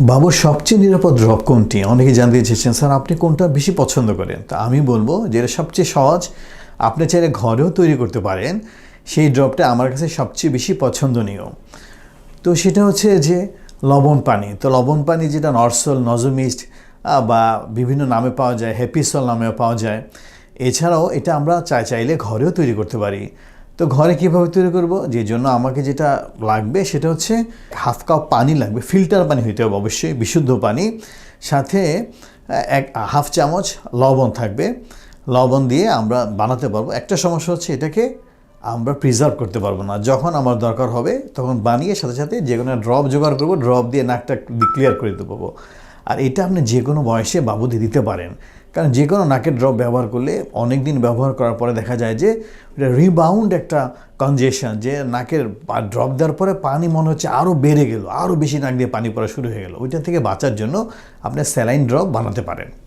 বাবুর সবচেয়ে নিরাপদ ড্রপ কোনটি? অনেকে জানতে চেয়েছেন, স্যার, আপনি কোনটা বেশি পছন্দ করেন? তা আমি বলব যেটা সবচেয়ে সহজ। আপনি চাইলে ঘরেও তৈরি করতে পারেন। সেই ড্রপটা আমার কাছে সবচেয়ে বেশি পছন্দনীয়। তো সেটা হচ্ছে যে লবণ পানি। তো লবণ পানি যেটা নরসল নজমিস্ট বা বিভিন্ন নামে পাওয়া যায় হ্যাপিসল নামেও পাওয়া যায়। এছাড়াও এটা আমরা চাই চাইলে ঘরেও তৈরি করতে পারি। তো ঘরে কীভাবে তৈরি করব? যে জন্য আমাকে যেটা লাগবে সেটা হচ্ছে হাফ কাপ পানি লাগবে, ফিল্টার পানি হইতে হবে অবশ্যই, বিশুদ্ধ পানি। সাথে এক, হাফ চামচ লবণ থাকবে। লবণ দিয়ে আমরা বানাতে পারব। একটা সমস্যা হচ্ছে এটাকে আমরা প্রিজার্ভ করতে পারব না। যখন আমার দরকার হবে, তখন বানিয়ে সাথে সাথে যে কোনো ড্রপ জোগাড় করব ড্রপ দিয়ে নাকটা ক্লিয়ার করে দিতে পারব। আর এটা আপনি যে কোনো বয়সে বাবুদের দিতে পারেন। কারণ যে কোনো নাকের ড্রপ ব্যবহার করলে অনেক দিন ব্যবহার করার পরে দেখা যায় যে রিবাউন্ড একটা কনজেশন যে নাকের ড্রপ দেওয়ার পরে পানি মনে হচ্ছে আরও বেড়ে গেল আরও বেশি নাক দিয়ে পানি পড়া শুরু হয়ে গেল। ওইটা থেকে বাঁচার জন্য আপনি স্যালাইন ড্রপ বানাতে পারেন।